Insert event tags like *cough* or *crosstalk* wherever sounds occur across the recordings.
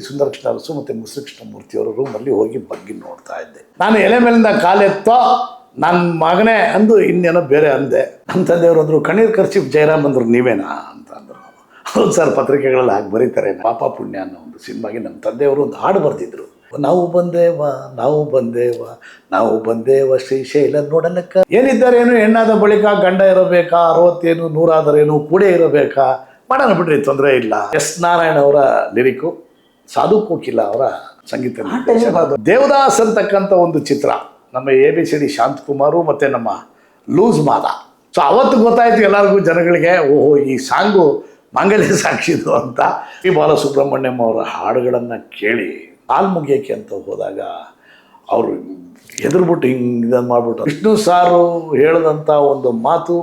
ಸುಂದರ ಕೃಷ್ಣ ಅರಸು ಮತ್ತು ಮುಸು ಕೃಷ್ಣಮೂರ್ತಿಯವರ ರೂಮಲ್ಲಿ ಹೋಗಿ ಬಗ್ಗಿ ನೋಡ್ತಾ ಇದ್ದೆ. ನಾನು ಎಲೆ ಮೇಲಿಂದ ಕಾಲೆತ್ತೋ ನನ್ನ ಮಗನೇ ಅಂದು ಇನ್ನೇನೋ ಬೇರೆ ಅಂದೆ. ನಮ್ಮ ತಂದೆಯವರು ಅಂದರು, ಕಣ್ಣೀರು ಖರ್ಚಿ ಜಯರಾಮ್ ಅಂದರು ನೀವೇನಾ? ಅಂತ ಅಂದರು ಹೌದು ಸರ್, ಪತ್ರಿಕೆಗಳಲ್ಲಿ ಹಾಗೆ ಬರೀತಾರೆ. ಪಾಪ ಪುಣ್ಯ ಅನ್ನೋ ಒಂದು ಸಿನಿಮಾಗೆ ನಮ್ಮ ತಂದೆಯವರು ಒಂದು ಹಾಡು ಬರೆದಿದ್ರು. ನಾವು ಬಂದೇವ ನಾವು ಬಂದೇವ ನಾವು ಬಂದೇವ ಶ್ರೀಶೈಲ ನೋಡಲಕ್ಕ. ಏನಿದ್ದಾರೇನು ಹೆಣ್ಣಾದ ಬಳಿಕ, ಗಂಡ ಇರಬೇಕಾ, ಅರವತ್ತೇನು ನೂರಾದರೇನು ಕೂಡೆ ಇರಬೇಕಾ? ಮಾಡೋಣ ಬಿಡ್ರಿ, ತೊಂದರೆ ಇಲ್ಲ. ಎಸ್ ನಾರಾಯಣ ಅವರ ಲಿರಿಕು. ಸಾಧು ಕೋಕಿಲ್ಲ ಅವರ ಸಂಗೀತ. ದೇವದಾಸ್ ಅಂತಕ್ಕಂಥ ಒಂದು ಚಿತ್ರ ನಮ್ಮ A B C D Shanthakumar ಮತ್ತು ನಮ್ಮ ಲೂಸ್ ಮಾದ. ಸೊ ಅವತ್ತು ಗೊತ್ತಾಯ್ತು ಎಲ್ಲರಿಗೂ ಜನಗಳಿಗೆ ಓಹೋ ಈ ಸಾಂಗು ಮಾಂಗಲ್ಯ ಸಾಕ್ಷಿದು ಅಂತ. ಈ ಬಾಲಸುಬ್ರಹ್ಮಣ್ಯಂ ಅವರ ಹಾಡುಗಳನ್ನು ಕೇಳಿ ಹಾಲು ಮುಗಿಯೋಕ್ಕೆ ಅಂತ ಹೋದಾಗ ಅವರು ಎದುರುಬಿಟ್ಟು ಹಿಂಗೆ ಇದನ್ನು ಮಾಡ್ಬಿಟ್ಟು ವಿಷ್ಣು ಸಾರು ಹೇಳಿದಂಥ ಒಂದು ಮಾತು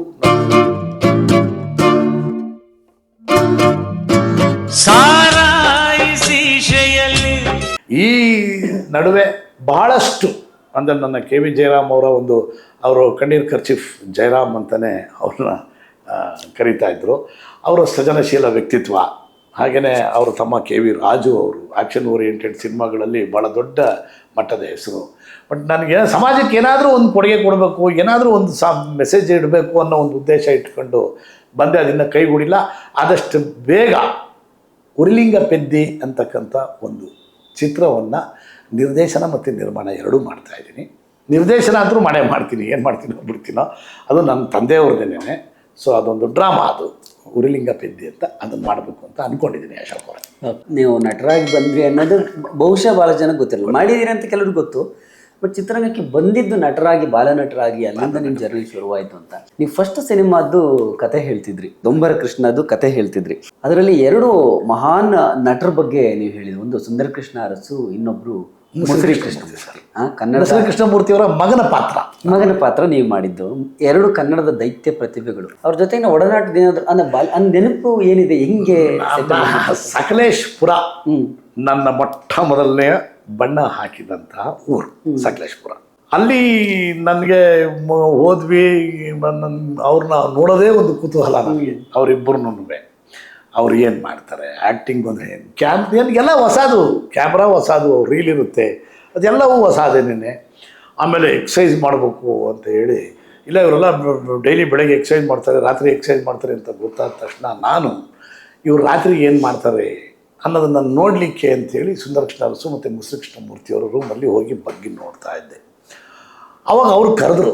ನಡುವೆ ಬಹಳಷ್ಟು ಅಂದರೆ ನನ್ನ ಕೆ ವಿ ಜಯರಾಮ್ ಅವರ ಒಂದು, ಅವರು ಕಣ್ಣೀರ್ ಖರ್ಚಿಫ್ ಜಯರಾಮ್ ಅಂತಲೇ ಅವ್ರನ್ನ ಕರೀತಾ ಇದ್ದರು ಅವರ ಸೃಜನಶೀಲ ವ್ಯಕ್ತಿತ್ವ ಹಾಗೆಯೇ ಅವರು ತಮ್ಮ ಕೆ ವಿ ರಾಜು ಅವರು ಆ್ಯಕ್ಷನ್ ಓರಿಯೆಂಟೆಡ್ ಸಿನಿಮಾಗಳಲ್ಲಿ ಭಾಳ ದೊಡ್ಡ ಮಟ್ಟದ ಹೆಸರು. ಬಟ್ ನನಗೆ ಸಮಾಜಕ್ಕೆ ಏನಾದರೂ ಒಂದು ಕೊಡುಗೆ ಕೊಡಬೇಕು, ಏನಾದರೂ ಒಂದು ಸಾ, ಮೆಸೇಜ್ ಇಡಬೇಕು ಅನ್ನೋ ಒಂದು ಉದ್ದೇಶ ಇಟ್ಕೊಂಡು ಬಂದೆ, ಅದನ್ನು ಕೈಗೂಡಿಲ್ಲ. ಆದಷ್ಟು ಬೇಗ ಉರಿಲಿಂಗ ಪೆದ್ದಿ ಅಂತಕ್ಕಂಥ ಒಂದು ಚಿತ್ರವನ್ನು ನಿರ್ದೇಶನ ಮತ್ತು ನಿರ್ಮಾಣ ಎರಡೂ ಮಾಡ್ತಾ ಇದ್ದೀನಿ. ನಿರ್ದೇಶನ ಅಂತೂ ಮಾಡೇ ಮಾಡ್ತೀನಿ, ಏನು ಮಾಡ್ತೀನೋ ಬಿಡ್ತೀನೋ ಅದು ನನ್ನ ತಂದೆಯವ್ರದ್ದೇನೆ ಸೊ ಅದೊಂದು ಡ್ರಾಮಾ ಅದು ಉರಿಲಿಂಗ ಪೆದ್ದಿ ಅಂತ ಅದನ್ನು ಮಾಡಬೇಕು ಅಂತ ಅಂದ್ಕೊಂಡಿದ್ದೀನಿ ಅಶೋಕ್ ನೀವು ನಟರಾಗಿ ಬಂದ್ರಿ ಅನ್ನೋದು ಬಹುಶಃ ಭಾಳ ಜನಕ್ಕೆ ಗೊತ್ತಿಲ್ಲ ಮಾಡಿದ್ದೀರಿ ಅಂತ ಕೆಲವ್ರಿಗೆ ಗೊತ್ತು. ಬಟ್ ಚಿತ್ರರಂಗಕ್ಕೆ ಬಂದಿದ್ದು ನಟರಾಗಿ ಬಾಲನಟರಾಗಿ ಅಲ್ಲಿಂದ ನಿಮ್ಮ ಜರ್ನಿ ಶುರುವಾಯಿತು ಅಂತ. ನೀವು ಫಸ್ಟ್ ಸಿನಿಮಾದ್ದು ಕತೆ ಹೇಳ್ತಿದ್ರಿ. ದೊಂಬರ ಕೃಷ್ಣದ್ದು ಕತೆ ಹೇಳ್ತಿದ್ರಿ. ಅದರಲ್ಲಿ ಎರಡು ಮಹಾನ್ ನಟರ ಬಗ್ಗೆ ನೀವು ಹೇಳಿದ್ರಿ. ಒಂದು ಸುಂದರ ಕೃಷ್ಣ ಅರಸು ಇನ್ನೊಬ್ರು ಮುಸರಿ ಕೃಷ್ಣ ಕನ್ನಡ ಕೃಷ್ಣಮೂರ್ತಿ ಅವರ ಮಗನ ಪಾತ್ರ. ಮಗನ ಪಾತ್ರ ನೀವು ಮಾಡಿದ್ದು. ಎರಡು ಕನ್ನಡದ ದೈತ್ಯ ಪ್ರತಿಭೆಗಳು. ಅವ್ರ ಜೊತೆಗಿನ ಒಡನಾಟ ದಿನ ಅಂದ್ರೆ ಬಾಲ್ ಅಂದ್ ನೆನಪು ಏನಿದೆ? ಹೆಂಗೆ ಸಕಲೇಶ್ಪುರ. ನನ್ನ ಮೊಟ್ಟ ಮೊದಲನೆಯ ಬಣ್ಣ ಹಾಕಿದಂತಹ ಊರು ಸಕಲೇಶ್ಪುರ. ಅಲ್ಲಿ ನನಗೆ ಹೋದ್ವಿ ನನ್ನ ಅವ್ರನ್ನ ನೋಡೋದೇ ಒಂದು ಕುತೂಹಲ ನನಗೆ. ಅವರಿಬ್ಬರನ್ನೂ ಅವ್ರು ಏನು ಮಾಡ್ತಾರೆ? ಆ್ಯಕ್ಟಿಂಗ್ ಅಂದರೆ ಏನು? ಕ್ಯಾಮ್ ಏನು ಎಲ್ಲ ಹೊಸದು ಕ್ಯಾಮ್ರಾ ಹೊಸದು ರೀಲ್ ಇರುತ್ತೆ. ಅದೆಲ್ಲವೂ ಹೊಸದೇನೆ ಆಮೇಲೆ ಎಕ್ಸಸೈಸ್ ಮಾಡಬೇಕು ಅಂತ ಹೇಳಿ ಇಲ್ಲ ಇವರೆಲ್ಲ ಡೈಲಿ ಬೆಳಗ್ಗೆ ಎಕ್ಸಸೈಸ್ ಮಾಡ್ತಾರೆ ರಾತ್ರಿ ಎಕ್ಸಸೈಸ್ ಮಾಡ್ತಾರೆ ಅಂತ ಗೊತ್ತಾದ ತಕ್ಷಣ ನಾನು ಇವ್ರು ರಾತ್ರಿ ಏನು ಮಾಡ್ತಾರೆ? ಅನ್ನೋದನ್ನು ನೋಡಲಿಕ್ಕೆ ಅಂತೇಳಿ ಸುಂದರಕೃಷ್ಣ ಅರಸು ಮತ್ತು ಮುಸು ಕೃಷ್ಣಮೂರ್ತಿಯವರ ರೂಮಲ್ಲಿ ಹೋಗಿ ಬಗ್ಗಿ ನೋಡ್ತಾ ಇದ್ದೆ. ಅವಾಗ ಅವ್ರು ಕರೆದ್ರು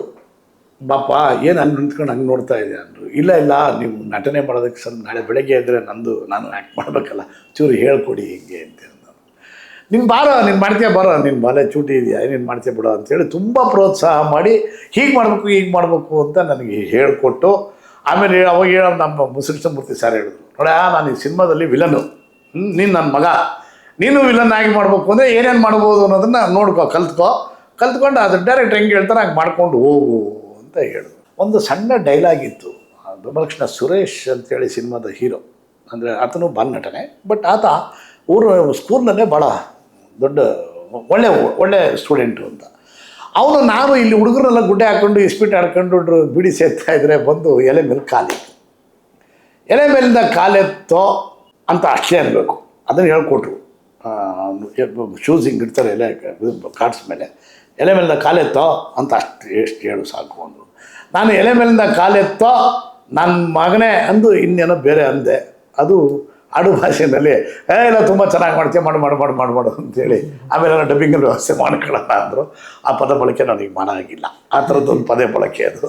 ಬಾಪ ಏನು ಹಂಗೆ ನಿಂತ್ಕೊಂಡು ಹಂಗೆ ನೋಡ್ತಾ ಇದ್ದೆ ಅಂದರು, ಇಲ್ಲ ಇಲ್ಲ, ನೀವು ನಟನೆ ಮಾಡೋದಕ್ಕೆ ಸರ್, ನಾಳೆ ಬೆಳಗ್ಗೆ ಇದ್ದರೆ ನಂದು, ನಾನು ಆ್ಯಕ್ಟ್ ಮಾಡಬೇಕಲ್ಲ, ಚೂರು ಹೇಳ್ಕೊಡಿ ಹಿಂಗೆ ಅಂತ ಅಂದರು. ನೀನು ಬಾರೋ, ನೀನು ಮಾಡ್ತೀಯ ಬಾರ ನಿನ್ನ ಬಾಲೆ ಚೂಟಿ ಇದೆಯಾ ನೀನು ಮಾಡ್ತೀಯ ಬಿಡೋ ಅಂತೇಳಿ ತುಂಬ ಪ್ರೋತ್ಸಾಹ ಮಾಡಿ, ಹೀಗೆ ಮಾಡಬೇಕು ಹೀಗೆ ಮಾಡಬೇಕು ಅಂತ ನನಗೆ ಹೇಳಿಕೊಟ್ಟು, ಆಮೇಲೆ ಅವಾಗ ಹೇಳೋ ನಮ್ಮ ಮುಸಕೃಷ್ಣಮೂರ್ತಿ ಸರ್ ಹೇಳಿದ್ರು. ನೋಡ ನಾನು ಈ ಸಿನಿಮಾದಲ್ಲಿ ವಿಲನು ನೀನು ನನ್ನ ಮಗ. ನೀನು ವಿಲನ್ ಆಗಿ ಮಾಡಬೇಕು ಅಂದರೆ ಏನೇನು ಮಾಡ್ಬೋದು ಅನ್ನೋದನ್ನು ನೋಡ್ಕೋ, ಕಲ್ತ್ಕೋ. ಕಲ್ತ್ಕೊಂಡು ಅದು ಡೈರೆಕ್ಟ್ ಹೆಂಗೆ ಹೇಳ್ತಾರೆ ಹಂಗೆ ಮಾಡ್ಕೊಂಡು ಹೋಗು ಅಂತ ಹೇಳಿದ್ರು ಒಂದು ಸಣ್ಣ ಡೈಲಾಗ್ ಇತ್ತು. ಧರ್ಮಲಕ್ಷ್ಣ ಸುರೇಶ್ ಅಂತೇಳಿ ಸಿನಿಮಾದ ಹೀರೋ. ಅಂದರೆ ಆತನು ಬಾಲ್ ನಟನೆ ಬಟ್ ಆತ ಊರು, ಸ್ಕೂಲ್ನಲ್ಲೇ ಭಾಳ ದೊಡ್ಡ, ಒಳ್ಳೆ ಒಳ್ಳೆ ಸ್ಟೂಡೆಂಟು ಅಂತ. ಅವನು, ನಾನು ಇಲ್ಲಿ ಹುಡುಗರೆಲ್ಲ ಗುಡ್ಡೆ ಹಾಕ್ಕೊಂಡು ಇಸ್ಪಿಟ್ ಡ್ರ- ಬಿಡಿ ಸೇರ್ತಾ ಇದ್ರೆ ಬಂದು ಎಲೆ ಮೇಲೆ ಕಾಲಿತ್ತು ಎಲೆ ಮೇಲಿಂದ ಕಾಲೆತ್ತೋ ಅಂತ ಅಷ್ಟೇ ಇರಬೇಕು ಅದನ್ನು ಹೇಳ್ಕೊಟ್ರು. ಶೂಸ್ ಹಿಂಗೆ ಇಡ್ತಾರೆ, ಎಲೆ ಕಾರ್ಡ್ಸ್ ಮೇಲೆ. ಎಲೆ ಮೇಲಿಂದ ಕಾಲೆತ್ತೋ ಅಂತ ಅಷ್ಟು, ಎಷ್ಟು ಹೇಳು ಸಾಕು ಅಂದರು. ನಾನು ಎಲೆ ಮೇಲಿಂದ ಕಾಲೆತ್ತೋ ನನ್ನ ಮಗನೇ ಅಂದು ಇನ್ನೇನೋ ಬೇರೆ ಅಂದೆ. ಅದು ಆಡು ಭಾಷೆಯಲ್ಲಿ, ಏ, ಇಲ್ಲ, ತುಂಬ ಚೆನ್ನಾಗಿ ಮಾಡ್ತೀಯ, ಮಾಡು ಮಾಡು ಮಾಡು ಮಾಡು ಮಾಡು ಅಂತೇಳಿ ಆಮೇಲೆ ನಾನು ಡಬ್ಬಿಂಗಲ್ಲಿ ವ್ಯವಸ್ಥೆ ಮಾಡ್ಕೊಳ್ಳೋಣ ಅಂದರು. ಆ ಪದ ಬಳಕೆ ನನಗೆ ಮಾಡೋಂಗಿಲ್ಲ ಆ ಥರದ್ದೊಂದು ಪದೇ ಬಳಕೆ ಅದು.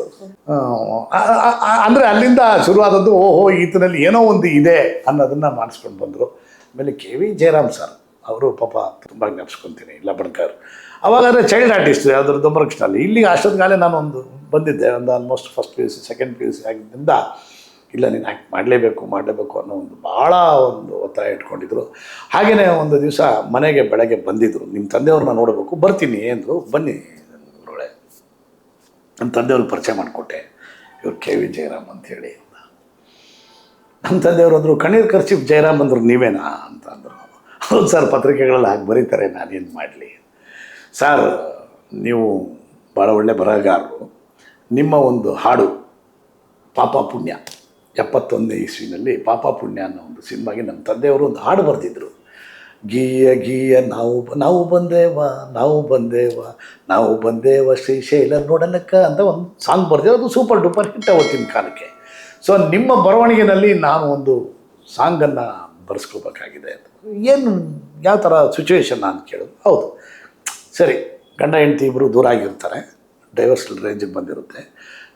ಅಂದರೆ ಅಲ್ಲಿಂದ ಶುರುವಾದದ್ದು, ಓಹೋ ಈತನಲ್ಲಿ ಏನೋ ಒಂದು ಇದೆ ಅನ್ನೋದನ್ನು ಮಾಡಿಸ್ಕೊಂಡು ಬಂದರು. ಆಮೇಲೆ ಕೆ ವಿ ಜಯರಾಮ್ ಸರ್, ಅವರು ಪಾಪ ತುಂಬ ಜ್ಞಾಪಿಸ್ಕೊತೀನಿ ಲಬಣ್ಕರ್ ಅವಾಗಾದರೆ ಚೈಲ್ಡ್ ಆರ್ಟಿಸ್ಟ್ ಯಾವ್ದಾದ್ರು ದೊಂಬರಕೃಷ್ಣಲ್ಲಿ ಇಲ್ಲಿಗೆ ಅಷ್ಟೊತ್ತಿಗಾಲೇ ನಾನು ಒಂದು ಬಂದಿದ್ದೆ, ಒಂದು almost first P U C second P U C ಆಗಿದ್ದರಿಂದ ಇಲ್ಲ, ನೀನು ಆ್ಯಕ್ಟ್ ಮಾಡಲೇಬೇಕು ಮಾಡಲೇಬೇಕು ಅನ್ನೋ ಒಂದು ಭಾಳ ಒಂದು ಒತ್ತಾಯ ಇಟ್ಕೊಂಡಿದ್ರು. ಹಾಗೆಯೇ ಒಂದು ದಿವಸ ಮನೆಗೆ ಬೆಳಗ್ಗೆ ಬಂದಿದ್ದರು ನಿಮ್ಮ ತಂದೆಯವ್ರನ್ನ ನೋಡಬೇಕು, ಬರ್ತೀನಿ ಅಂದರು, ಬನ್ನಿ ಒಳ್ಳೆ ನಮ್ಮ ತಂದೆಯವ್ರಿಗೆ ಪರಿಚಯ ಮಾಡಿಕೊಟ್ಟೆ. ಇವ್ರು ಕೆ ವಿ ಜಯರಾಮ್ ಅಂಥೇಳಿ ನಮ್ಮ ತಂದೆಯವರು ಅಂದರು, ಕಣ್ಣೀರು ಖರ್ಚಿ ಜಯರಾಮ್ ಅಂದರು ನೀವೇನಾ? ಅಂತ ಅಂದರು. ಹೌದು ಸರ್, ಪತ್ರಿಕೆಗಳಲ್ಲಿ ಹಾಗೆ ಬರೀತಾರೆ, ನಾನೇನು ಮಾಡಲಿ. ಸರ್, ನೀವು ಭಾಳ ಒಳ್ಳೆ ಬರಹಗಾರರು. ನಿಮ್ಮ ಒಂದು ಹಾಡು ಪಾಪ ಪುಣ್ಯ. ಎಪ್ಪತ್ತೊಂದನೇ ಇಸ್ವಿನಲ್ಲಿ ಪಾಪ ಪುಣ್ಯ ಅನ್ನೋ ಒಂದು ಸಿನಿಮಾಗೆ ನಮ್ಮ ತಂದೆಯವರು ಒಂದು ಹಾಡು ಬರೆದಿದ್ದರು ಗೀಯ ಗೀಯ ನಾವು ನಾವು ಬಂದೇವ ನಾವು ಬಂದೇವ ನಾವು ಬಂದೇವ ಶ್ರೀಶೈಲ ನೋಡಲಕ್ಕ ಅಂತ ಒಂದು ಸಾಂಗ್ ಬರ್ದೇವೆ ಅದು ಸೂಪರ್ ಡೂಪರ್ ಹಿಟ್ ಅವತ್ತಿನ ಕಾಲಕ್ಕೆ. ಸೊ ನಿಮ್ಮ ಬರವಣಿಗೆನಲ್ಲಿ ನಾನು ಒಂದು ಸಾಂಗನ್ನು ಬರೆಸ್ಕೋಬೇಕಾಗಿದೆ ಏನು, ಯಾವ ಥರ ಸಿಚುವೇಶನ್ ಅಂತ ಕೇಳೋದು ಹೌದು. ಸರಿ, ಗಂಡ ಹೆಂಡತಿ ಇಬ್ಬರು ದೂರ ಆಗಿರ್ತಾರೆ. ಡೈವರ್ಸ್ ರೇಂಜಿಗೆ ಬಂದಿರುತ್ತೆ.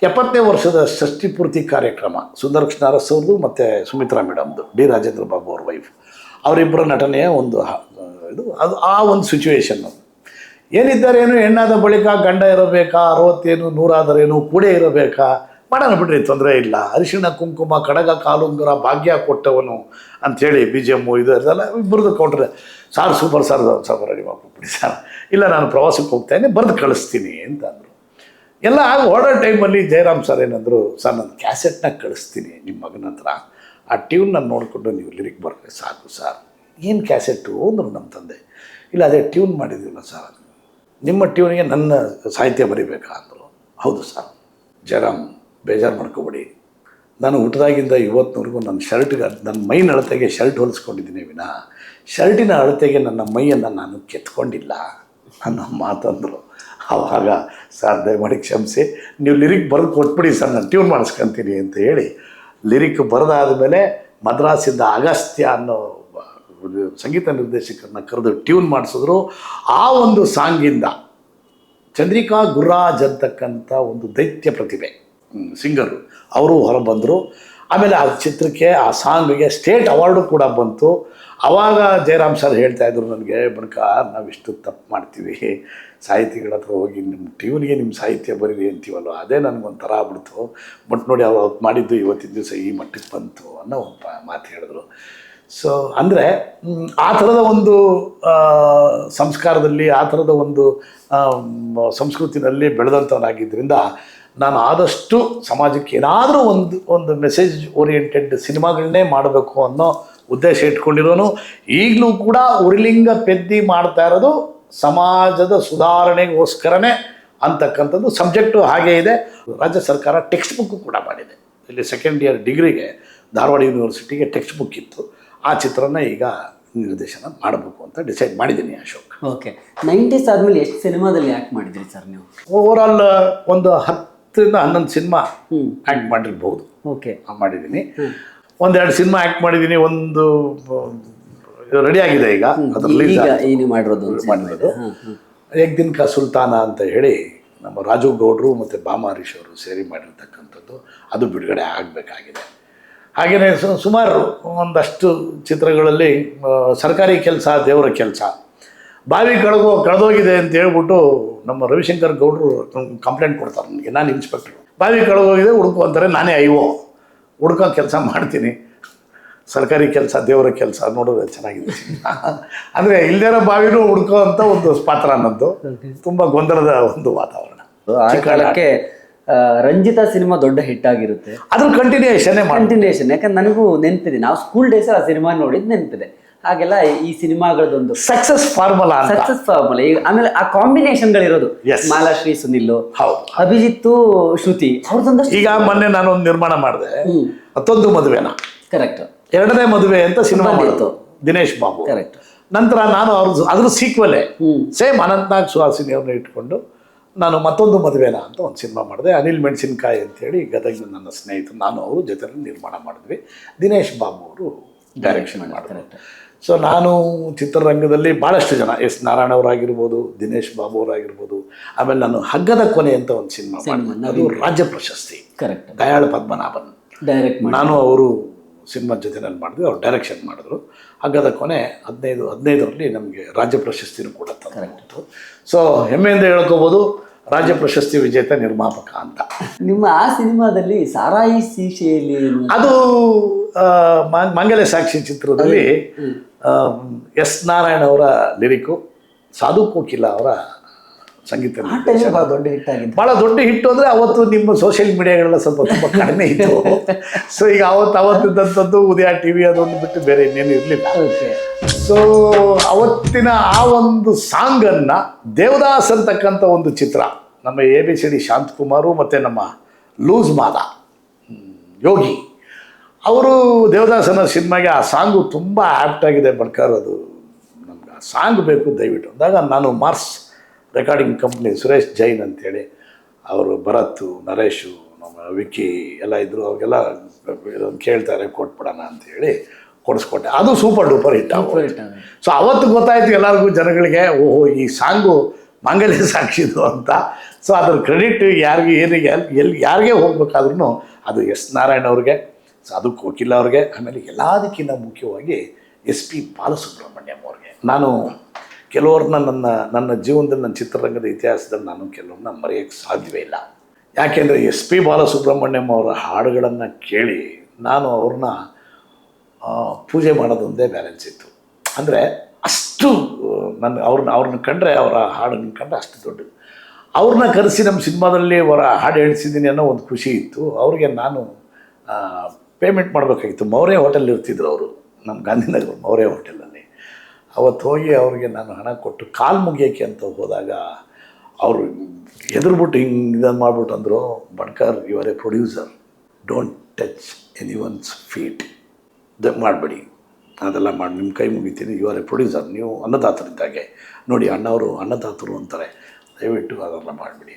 ಎಪ್ಪತ್ತನೇ ವರ್ಷದ ಷಷ್ಠಿ ಪೂರ್ತಿ ಕಾರ್ಯಕ್ರಮ. ಸುಂದರ ಅರಸ್ ಅವ್ರದ್ದು ಮತ್ತು ಸುಮಿತ್ರಾ ಮೇಡಮ್ದು, ಡಿ. ರಾಜೇಂದ್ರ ಬಾಬು ಅವ್ರ ವೈಫ್ ಅವರಿಬ್ಬರ ನಟನೆಯ ಒಂದು ಇದು, ಅದು ಆ ಒಂದು ಸಿಚುವೇಶನ್ನು ಏನಿದ್ದಾರೇನು ಹೆಣ್ಣಾದ ಬಳಿಕ ಗಂಡ ಇರಬೇಕಾ, ಅರವತ್ತೇನು, ನೂರಾದರೇನು, ಕೂಡೇ ಇರಬೇಕಾ? ಮಾಡೋಣ ಬಿಡ್ರಿ, ತೊಂದರೆ ಇಲ್ಲ. ಅರಿಶಿಣ, ಕುಂಕುಮ, ಕಡಗ, ಕಾಲುಂಗುರ, ಭಾಗ್ಯ ಕೊಟ್ಟವನು ಅಂಥೇಳಿ ಬಿ ಜಿ ಎಮ್ಮು ಇದು ಅದೆಲ್ಲ ಇಬ್ಬರದ್ದು ಕೊಟ್ಟರೆ sir super sir sir ready ಮಾಡ್ಕೊಬಿಡಿ sir ಇಲ್ಲ, ನಾನು ಪ್ರವಾಸಕ್ಕೆ ಹೋಗ್ತೇನೆ ಬರೆದು ಕಳಿಸ್ತೀನಿ ಅಂತ ಅಂದರು. ಎಲ್ಲ ಆಗ ಓಡೋ ಟೈಮಲ್ಲಿ ಜಯರಾಮ್ ಸರ್ ಏನಂದರು ಸರ್ ನಾನು ಕ್ಯಾಸೆಟ್ನ ಕಳಿಸ್ತೀನಿ ನಿಮ್ಮ ಮಗನ ಹತ್ರ. ಆ ಟ್ಯೂನ್ನ ನೋಡಿಕೊಂಡು ನೀವು ಲಿರಿಕ್ ಬರ್ತೀವಿ ಸಾಕು ಸರ್ ಏನು ಕ್ಯಾಸೆಟ್ಟು ಅಂದರು ನಮ್ಮ ತಂದೆ. ಇಲ್ಲ, ಅದೇ ಟ್ಯೂನ್ ಮಾಡಿದ್ದೀವಲ್ಲ ಸರ್ ನಿಮ್ಮ ಟ್ಯೂನಿಗೆ ನನ್ನ ಸಾಹಿತ್ಯ ಬರೀಬೇಕಾ? ಅಂದರು. ಹೌದು ಸರ್ ಜಯರಾಮ್, ಬೇಜಾರು ಮಾಡ್ಕೊಬೇಡಿ. ನಾನು ಹುಟ್ಟದಾಗಿಂದ ಇವತ್ತಿನವರೆಗೂ ನನ್ನ ಶರ್ಟ್ಗೆ ನನ್ನ ಮೈನ ಅಳತೆಗೆ ಶರ್ಟ್ ಹೊಲಿಸ್ಕೊಂಡಿದ್ದೀನಿ ವಿನಾ ಶರ್ಟಿನ ಅಳತೆಗೆ ನನ್ನ ಮೈಯನ್ನು ನಾನು ಕೆತ್ಕೊಂಡಿಲ್ಲ. ಅನ್ನೋ ಮಾತಂದರು. ಆವಾಗ ಸರ್ ದಯಮಾಡಿ ಕ್ಷಮಿಸಿ. ನೀವು ಲಿರಿಕ್ ಬರೆದು ಕೊಟ್ಬಿಡಿ ಸರ್, ನಾನು ಟ್ಯೂನ್ ಮಾಡಿಸ್ಕೊಂತೀನಿ ಅಂತ ಹೇಳಿ ಲಿರಿಕ್ ಬರೆದಾದ ಮೇಲೆ ಮದ್ರಾಸಿಂದ ಅಗಸ್ತ್ಯ ಅನ್ನೋ ಸಂಗೀತ ನಿರ್ದೇಶಕರನ್ನ ಕರೆದು ಟ್ಯೂನ್ ಮಾಡಿಸಿದ್ರು. ಆ ಒಂದು ಸಾಂಗಿಂದ ಚಂದ್ರಿಕಾ ಗುರ್ರಾಜ್ ಅಂತಕ್ಕಂಥ ಒಂದು ದೈತ್ಯ ಪ್ರತಿಭೆ ಸಿಂಗರು, ಅವರು ಹೊರಬಂದರು. ಆಮೇಲೆ ಆ ಚಿತ್ರಕ್ಕೆ, ಆ ಸಾಂಗಿಗೆ ಸ್ಟೇಟ್ ಅವಾರ್ಡು ಕೂಡ ಬಂತು. ಆವಾಗ ಜಯರಾಮ್ ಸರ್ ಹೇಳ್ತಾ ಇದ್ರು ನನಗೆ ಬಣಕ ನಾವು ಇಷ್ಟು ತಪ್ಪು ಮಾಡ್ತೀವಿ. ಸಾಹಿತಿಗಳ ಹತ್ರ ಹೋಗಿ ನಿಮ್ಮ ಟ್ಯೂನ್ಗೆ ನಿಮ್ಮ ಸಾಹಿತ್ಯ ಬರೀರಿ ಅಂತೀವಲ್ಲ ಅದೇ ನನಗೊಂಥರ ಆಗ್ಬಿಡ್ತು. ಬಟ್ ನೋಡಿ ಅವ್ರು ಮಾಡಿದ್ದು ಇವತ್ತಿನ ದಿವಸ ಈ ಮಟ್ಟಕ್ಕೆ ಬಂತು ಅನ್ನೋ ಒಂದು ಮಾತು ಹೇಳಿದ್ರು. ಸೊ ಅಂದರೆ ಆ ಥರದ ಒಂದು ಸಂಸ್ಕಾರದಲ್ಲಿ, ಆ ಥರದ ಒಂದು ಸಂಸ್ಕೃತಿನಲ್ಲಿ ಬೆಳೆದಂಥವನಾಗಿದ್ದರಿಂದ ನಾನು ಆದಷ್ಟು ಸಮಾಜಕ್ಕೆ ಏನಾದರೂ ಒಂದು ಒಂದು ಮೆಸೇಜ್ ಓರಿಯೆಂಟೆಡ್ ಸಿನಿಮಾಗಳನ್ನೇ ಮಾಡಬೇಕು ಅನ್ನೋ ಉದ್ದೇಶ ಇಟ್ಕೊಂಡಿರೋನು. ಈಗಲೂ ಕೂಡ ಉರಿಲಿಂಗ ಪೆದ್ದಿ ಮಾಡ್ತಾ ಇರೋದು ಸಮಾಜದ ಸುಧಾರಣೆಗೋಸ್ಕರನೇ ಅಂತಕ್ಕಂಥದ್ದು ಸಬ್ಜೆಕ್ಟು ಹಾಗೇ ಇದೆ. ರಾಜ್ಯ ಸರ್ಕಾರ ಟೆಕ್ಸ್ಟ್ ಬುಕ್ಕು ಕೂಡ ಮಾಡಿದೆ. ಇಲ್ಲಿ ಸೆಕೆಂಡ್ ಇಯರ್ ಡಿಗ್ರಿಗೆ ಧಾರವಾಡ ಯೂನಿವರ್ಸಿಟಿಗೆ ಟೆಕ್ಸ್ಟ್ ಬುಕ್ ಇತ್ತು. ಆ ಚಿತ್ರನ ಈಗ ನಿರ್ದೇಶನ ಮಾಡಬೇಕು ಅಂತ ಡಿಸೈಡ್ ಮಾಡಿದ್ದೀನಿ ಅಶೋಕ್. ಓಕೆ ನೈಂಟೀಸ್ ಆದಮೇಲೆ ಎಷ್ಟು ಸಿನಿಮಾದಲ್ಲಿ ಆ್ಯಕ್ಟ್ ಮಾಡಿದ್ರಿ ಸರ್ ನೀವು? ಓವರಾಲ್ ಒಂದು ಹತ್ತರಿಂದ ಹನ್ನೊಂದು ಸಿನಿಮಾ. ಆ್ಯಕ್ಟ್ ಮಾಡಿರ್ಬೋದು. ಓಕೆ. ಮಾಡಿದ್ದೀನಿ. ಒಂದೆರಡು ಸಿನಿಮಾ ಆ್ಯಕ್ಟ್ ಮಾಡಿದ್ದೀನಿ ಒಂದು ರೆಡಿ ಆಗಿದೆ ಈಗ. ಅದು ರಿಲೀಸ್ ಈಗ ಈ ಮಾಡಿರೋದು ಮಾಡಿರೋದು. ಏಕ್ ದಿನ ಕಾ ಸುಲ್ತಾನ ಅಂತ ಹೇಳಿ ನಮ್ಮ ರಾಜು ಗೌಡ್ರು ಮತ್ತು ಬಾಮ ಹರೀಶ್ ಅವರು ಸೇರಿ ಮಾಡಿರ್ತಕ್ಕಂಥದ್ದು. ಅದು ಬಿಡುಗಡೆ ಆಗಬೇಕಾಗಿದೆ. ಹಾಗೆಯೇ ಸುಮಾರು ಒಂದಷ್ಟು ಚಿತ್ರಗಳಲ್ಲಿ ಸರ್ಕಾರಿ ಕೆಲಸ ದೇವರ ಕೆಲಸ ಬಾವಿ ಕಳೆದು ಕಳೆದೋಗಿದೆ ಅಂತ ಹೇಳ್ಬಿಟ್ಟು ನಮ್ಮ ರವಿಶಂಕರ್ ಗೌಡ್ರು ಕಂಪ್ಲೇಂಟ್ ಕೊಡ್ತಾರೆ. ನನಗೆ ನಾನು ಇನ್ಸ್ಪೆಕ್ಟ್ರು ಬಾವಿ ಕಳೆದೋಗಿದೆ ಹುಡುಕು ಅಂತಾರೆ ನಾನೇ ಐವೋ ಹುಡ್ಕೋ ಕೆಲಸ ಮಾಡ್ತೀನಿ. ಸರ್ಕಾರಿ ಕೆಲಸ ದೇವರ ಕೆಲಸ ನೋಡೋದು ಚೆನ್ನಾಗಿದೆ. *laughs* ಅಂದರೆ ಇಲ್ದಿರೋ ಬಾವಿನೂ ಹುಡ್ಕೋ ಅಂತ ಒಂದು ಪಾತ್ರ ಅನ್ನೋದು ತುಂಬ ಗೊಂದಲದ ಒಂದು ವಾತಾವರಣ. ಆ ಕಾಲಕ್ಕೆ ರಂಜಿತಾ ಸಿನಿಮಾ ದೊಡ್ಡ ಹಿಟ್ ಆಗಿರುತ್ತೆ. ಅದ್ರ ಕಂಟಿನ್ಯೂಯೇಷನ್ ಕಂಟಿನ್ಯೂಯೇಷನ್ ಕಂಟಿನ್ಯೂಷನ್ ಯಾಕಂದ್ರೆ ನನಗೂ ನೆನಪಿದೆ. ನಾವು ಸ್ಕೂಲ್ ಡೇಸ್ ಆ ಸಿನಿಮಾ ನೋಡಿದ್ ನೆನಪಿದೆ. ಹಾಗೆಲ್ಲ ಈ ಸಿನಿಮಾಗಳದೊಂದು ಸಕ್ಸಸ್ ಫಾರ್ಮುಲಾ ಸಕ್ಸಸ್ ಫಾರ್ಮುಲಾ ಈಗ ಆಮೇಲೆ ಆ ಕಾಂಬಿನೇಷನ್ಗಳಿರೋದು ಗಳಿರೋದು ಮಾಲಾಶ್ರೀ ಸುನಿಲ್ ಅಭಿಜಿತ್ ಶ್ರುತಿ. ಅವ್ರದೊಂದು ಈಗ ಮೊನ್ನೆ ನಾನು ಒಂದು ನಿರ್ಮಾಣ ಮಾಡಿದೆ. ಮತ್ತೊಂದು ಮದುವೆನ? ಕರೆಕ್ಟ್ ಎರಡನೇ ಮದುವೆ ಅಂತ ಸಿನಿಮಾ ಮಾಡಿತು ಮಾಡಿತ್ತು ದಿನೇಶ್ ಬಾಬು. ಕರೆಕ್ಟ್ ನಂತರ ನಾನು ಅವ್ರ ಅದ್ರ ಸೀಕ್ವಲೇ. ಸೇಮ್ ಅನಂತನಾಗ್ ಸುಹಾಸಿನಿ ಅವ್ರನ್ನ ಇಟ್ಕೊಂಡು ನಾನು ಮತ್ತೊಂದು ಮದುವೆನ ಅಂತ ಒಂದು ಸಿನಿಮಾ ಮಾಡಿದೆ. ಅನಿಲ್ ಮೆಣಸಿನ್ಕಾಯಿ ಅಂತೇಳಿ ಗದಗಿನ ನನ್ನ ಸ್ನೇಹಿತರು ನಾನು ಅವರು ಜೊತೆಲಿ ನಿರ್ಮಾಣ ಮಾಡಿದ್ವಿ. ದಿನೇಶ್ ಬಾಬು ಅವರು ಡೈರೆಕ್ಷನ್ ಮಾಡಿದ್ರು. ಸೊ ನಾನು ಚಿತ್ರರಂಗದಲ್ಲಿ ಭಾಳಷ್ಟು ಜನ ಎಸ್ ನಾರಾಯಣ ಅವರಾಗಿರ್ಬೋದು ದಿನೇಶ್ ಬಾಬು ಅವರಾಗಿರ್ಬೋದು ಆಮೇಲೆ ನಾನು ಹಗ್ಗದ ಕೊನೆ ಅಂತ ಒಂದು ಸಿನಿಮಾ ಅದು ರಾಜ್ಯ ಪ್ರಶಸ್ತಿ. ಕರೆಕ್ಟ್ ದಯಾಳ ಪದ್ಮನಾಭನ್. ಡೈರೆಕ್ಟ್ ನಾನು ಅವರು ಸಿನಿಮಾ ಜೊತೆನಲ್ಲಿ ಮಾಡಿದ್ವಿ ಅವ್ರು ಡೈರೆಕ್ಷನ್ ಮಾಡಿದ್ರು. ಹಗ್ಗದ ಕೊನೆ ಹದಿನೈದು ಹದಿನೈದರಲ್ಲಿ ನಮಗೆ ರಾಜ್ಯ ಪ್ರಶಸ್ತಿನೂ ಕೂಡ ತಂದು ಸೊ ಹೆಮ್ಮೆಯಿಂದ ಹೇಳ್ಕೋಬೋದು ರಾಜ್ಯ ಪ್ರಶಸ್ತಿ ವಿಜೇತ ನಿರ್ಮಾಪಕ ಅಂತ. ನಿಮ್ಮ ಆ ಸಿನಿಮಾದಲ್ಲಿ ಸಾರಾಯಿ ಸೀಶೆಯಲ್ಲಿ ಏನು- ಅದು ಆ, ಮ- ಮಂಗಲ ಸಾಕ್ಷಿ ಚಿತ್ರದಲ್ಲಿ ಎಸ್ ನಾರಾಯಣ ಅವರ ಲಿರಿಕು ಸಾಧು ಕೋಕಿಲ ಅವರ ಸಂಗೀತ ದೊಡ್ಡ ಹಿಟ್ ಆಗಿತ್ತು. ಭಾಳ ದೊಡ್ಡ ಹಿಟ್ಟು ಅಂದರೆ ಅವತ್ತು ನಿಮ್ಮ ಸೋಷಿಯಲ್ ಮೀಡಿಯಾಗಳೆಲ್ಲ ಸ್ವಲ್ಪ ತುಂಬ ಕಡಿಮೆ ಇತ್ತು. *laughs* ಸೊ ಈಗ ಅವತ್ತು ಅವತ್ತಿದ್ದಂಥದ್ದು ಉದಯ ಟಿ ವಿ ಅದೊಂದು ಬಿಟ್ಟು ಬೇರೆ ಇನ್ನೇನು ಇರಲಿಲ್ಲ. ಸೊ ಅವತ್ತಿನ ಆ ಒಂದು ಸಾಂಗನ್ನು ದೇವದಾಸ್ ಅಂತಕ್ಕಂಥ ಒಂದು ಚಿತ್ರ ನಮ್ಮ A B C D Shanthakumar ಮತ್ತು ನಮ್ಮ ಲೂಸ್ ಮಾದ ಯೋಗಿ. ಅವರು ದೇವದಾಸನ ಸಿನಿಮಾಗೆ ಆ ಸಾಂಗು ತುಂಬ ಆಪ್ಟ್ ಆಗಿದೆ ಬಡ್ಕರ್ ಅದು. ಸಾಂಗ್ ಬೇಕು ದಯವಿಟ್ಟು. ಅಂದಾಗ ನಾನು Mars recording company Suresh Jain ಅಂತೇಳಿ ಅವರು ಭರತ್ ನರೇಶು ನಮ್ಮ ವಿಕ್ಕಿ ಎಲ್ಲ ಇದ್ದರು ಅವ್ರಿಗೆಲ್ಲ ಇದೊಂದು ಕೇಳ್ತಾರೆ ಕೊಟ್ಬಿಡೋಣ ಅಂತೇಳಿ ಕೊಡಿಸ್ಕೊಟ್ಟೆ. ಅದು ಸೂಪರ್ ಡೂಪರ್ ಹಿಟ್ ಸೊ ಅವತ್ತು ಗೊತ್ತಾಯ್ತು ಎಲ್ಲರಿಗೂ ಜನಗಳಿಗೆ ಓಹೋ ಈ ಸಾಂಗು ಮಾಂಗಲ್ಯ ಸಾಕ್ಷಿದು ಅಂತ. ಸೊ ಅದ್ರ ಕ್ರೆಡಿಟ್ ಯಾರಿಗೆ ಏನಿಗೆ ಎಲ್ಲಿ ಯಾರಿಗೆ ಹೋಗ್ಬೇಕಾದ್ರೂ ಅದು ಎಸ್ ನಾರಾಯಣ ಅವ್ರಿಗೆ. ಸೊ ವಕೀಲ ಅವ್ರಿಗೆ, ಆಮೇಲೆ ಎಲ್ಲದಕ್ಕಿಂತ ಮುಖ್ಯವಾಗಿ ಎಸ್ ಪಿ ಬಾಲಸುಬ್ರಹ್ಮಣ್ಯಂ ಅವ್ರಿಗೆ. ನಾನು ಕೆಲವ್ರನ್ನ ನನ್ನ ನನ್ನ ಜೀವನದಲ್ಲಿ ನನ್ನ ಚಿತ್ರರಂಗದ ಇತಿಹಾಸದಲ್ಲಿ ನಾನು ಕೆಲವ್ರನ್ನ ಮರೆಯೋಕ್ಕೆ ಸಾಧ್ಯವೇ ಇಲ್ಲ. ಯಾಕೆಂದರೆ ಎಸ್ ಪಿ ಬಾಲಸುಬ್ರಹ್ಮಣ್ಯಂ ಅವರ ಹಾಡುಗಳನ್ನು ಕೇಳಿ ನಾನು ಅವ್ರನ್ನ ಪೂಜೆ ಮಾಡೋದೊಂದೇ ಬ್ಯಾಲೆನ್ಸ್ ಇತ್ತು. ಅಂದರೆ ಅಷ್ಟು ನನ್ನ ಅವ್ರನ್ನ ಅವ್ರನ್ನ ಕಂಡ್ರೆ ಅವರ ಹಾಡನ್ನು ಕಂಡ್ರೆ ಅಷ್ಟು ದೊಡ್ಡ. ಅವ್ರನ್ನ ಕರೆಸಿ ನಮ್ಮ ಸಿನಿಮಾದಲ್ಲಿ ಅವರ ಹಾಡು ಹೇಳಿಸಿದ್ದೀನಿ ಅನ್ನೋ ಒಂದು ಖುಷಿ ಇತ್ತು. ಅವ್ರಿಗೆ ನಾನು ಪೇಮೆಂಟ್ ಮಾಡಬೇಕಾಗಿತ್ತು. ಮೌರ್ಯ ಹೋಟೆಲ್ ಇರ್ತಿದ್ರು ಅವರು. ನಮ್ಮ ಗಾಂಧಿನಗರ ಮೌರ್ಯ ಹೋಟೆಲಲ್ಲಿ ಅವತ್ತು ಹೋಗಿ ಅವ್ರಿಗೆ ನಾನು ಹಣ ಕೊಟ್ಟು ಕಾಲು ಮುಗಿಯೋಕ್ಕೆ ಅಂತ ಹೋದಾಗ ಅವರು ಎದುರುಬಿಟ್ಟು ಹಿಂಗೆ ಇದನ್ನು ಮಾಡ್ಬಿಟ್ಟು ಅಂದರು are a producer don't touch anyone's feet the ಮಾಡಬೇಡಿ. ಅದೆಲ್ಲ ಮಾಡಿ ನಿಮ್ಮ ಕೈ ಮುಗಿತೀನಿ. ಎ ಪ್ರೊಡ್ಯೂಸರ್ ನೀವು ಅನ್ನದಾತರಿದ್ದಾಗೆ ನೋಡಿ, ಅಣ್ಣವರು ಅನ್ನದಾತರು ಅಂತಾರೆ. ದಯವಿಟ್ಟು ಅದೆಲ್ಲ ಮಾಡಿಬಿಡಿ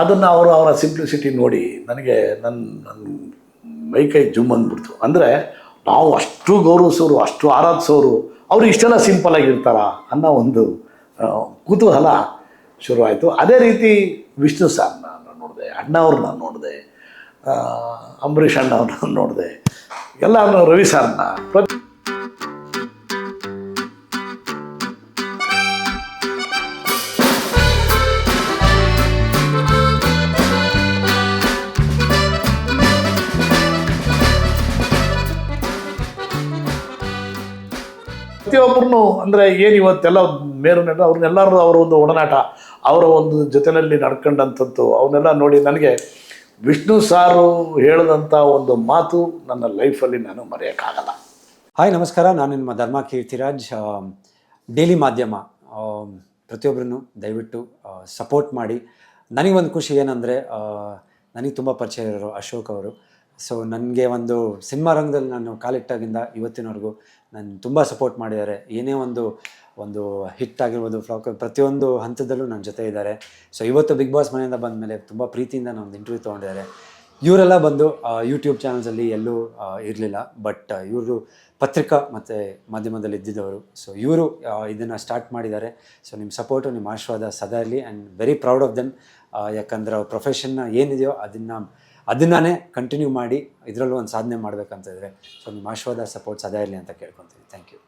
ಅದನ್ನು ಅವರು ಅವರ ಸಿಂಪ್ಲಿಸಿಟಿ ನೋಡಿ, ನನಗೆ ನನ್ನ ನನ್ನ ಮೈ ಕೈ ಜುಮ್ ಅಂದ್ಬಿಡ್ತು ಅಂದರೆ ನಾವು ಅಷ್ಟು ಗೌರವಿಸೋರು, ಅಷ್ಟು ಆರಾಧಿಸೋರು ಅವರು ಇಷ್ಟೆಲ್ಲ ಸಿಂಪಲ್ ಆಗಿರ್ತಾರ ಅನ್ನೋ ಒಂದು ಕುತೂಹಲ ಶುರುವಾಯಿತು ಅದೇ ರೀತಿ ವಿಷ್ಣು ಸಾರ್ನ ನಾನು ನೋಡಿದೆ ಅಣ್ಣವ್ರನ್ನ ನೋಡಿದೆ ಅಂಬರೀಷ್ ಅಣ್ಣವ್ರನ್ನ ನೋಡಿದೆ ಎಲ್ಲ ರವಿ ಸಾರ್ನ ಪ್ರತಿ ಪ್ರತಿಯೊಬ್ಬರನ್ನು ಅಂದರೆ ಏನು ಇವತ್ತೆಲ್ಲ ಮೇರು ನೆಡ ಅವ್ರನ್ನೆಲ್ಲರೂ ಅವರ ಒಂದು ಒಡನಾಟ, ಅವರ ಒಂದು ಜೊತೆಯಲ್ಲಿ ನಡ್ಕೊಂಡಂಥದ್ದು, ಅವನ್ನೆಲ್ಲ ನೋಡಿ ನನಗೆ ವಿಷ್ಣು ಸಾರು ಹೇಳಿದಂಥ ಒಂದು ಮಾತು ನನ್ನ ಲೈಫಲ್ಲಿ ನಾನು ಮರೆಯೋಕ್ಕಾಗಲ್ಲ. ಹಾಯ್, ನಮಸ್ಕಾರ. ನಾನು ನಿಮ್ಮ ಧರ್ಮ ಕೀರ್ತಿರಾಜ್. ಡೈಲಿ ಮಾಧ್ಯಮ. ಪ್ರತಿಯೊಬ್ಬರನ್ನು ದಯವಿಟ್ಟು ಸಪೋರ್ಟ್ ಮಾಡಿ. ನನಗೊಂದು ಖುಷಿ ಏನಂದರೆ ನನಗೆ ತುಂಬ ಪರಿಚಯ ಇರೋರು ಅಶೋಕ್ ಅವರು. ಸೊ, ನನಗೆ ಒಂದು ಸಿನಿಮಾ ರಂಗದಲ್ಲಿ ನಾನು ಕಾಲಿಟ್ಟಾಗಿಂದ ಇವತ್ತಿನವರೆಗೂ ನಾನು ತುಂಬ ಸಪೋರ್ಟ್ ಮಾಡಿದ್ದಾರೆ. ಏನೇ ಒಂದು ಒಂದು ಹಿಟ್ ಆಗಿರ್ಬೋದು ಫ್ಲಾಕ್ ಪ್ರತಿಯೊಂದು ಹಂತದಲ್ಲೂ ನನ್ನ ಜೊತೆ ಇದ್ದಾರೆ. ಸೊ ಇವತ್ತು ಬಿಗ್ ಬಾಸ್ ಮನೆಯಿಂದ ಬಂದ ಮೇಲೆ ತುಂಬ ಪ್ರೀತಿಯಿಂದ ಒಂದು ಇಂಟರ್ವ್ಯೂ ತೊಗೊಂಡಿದ್ದಾರೆ. ಇವರೆಲ್ಲ ಬಂದು ಯೂಟ್ಯೂಬ್ ಚಾನಲ್ಸಲ್ಲಿ ಎಲ್ಲೂ ಇರಲಿಲ್ಲ. ಬಟ್ ಇವರು ಪತ್ರಿಕಾ ಮತ್ತು ಮಾಧ್ಯಮದಲ್ಲಿ ಇದ್ದಿದ್ದವರು. ಸೊ ಇವರು ಇದನ್ನು ಸ್ಟಾರ್ಟ್ ಮಾಡಿದ್ದಾರೆ. ಸೊ ನಿಮ್ಮ ಸಪೋರ್ಟು ನಿಮ್ಮ ಆಶೀರ್ವಾದ ಸದಾ ಇರಲಿ. And very proud of them ಯಾಕಂದ್ರೆ ಅವ್ರ ಪ್ರೊಫೆಷನ್ನ ಏನಿದೆಯೋ ಅದನ್ನು ಅದನ್ನೇ ಕಂಟಿನ್ಯೂ ಮಾಡಿ ಇದರಲ್ಲೂ ಒಂದು ಸಾಧನೆ ಮಾಡಬೇಕಂತ ಇದ್ರೆ. ಸೊ ನಿಮ್ಮ ಆಶೀರ್ವಾದ ಸಪೋರ್ಟ್ ಸದಾ ಇರಲಿ ಅಂತ ಕೇಳ್ಕೊತೀನಿ. Thank you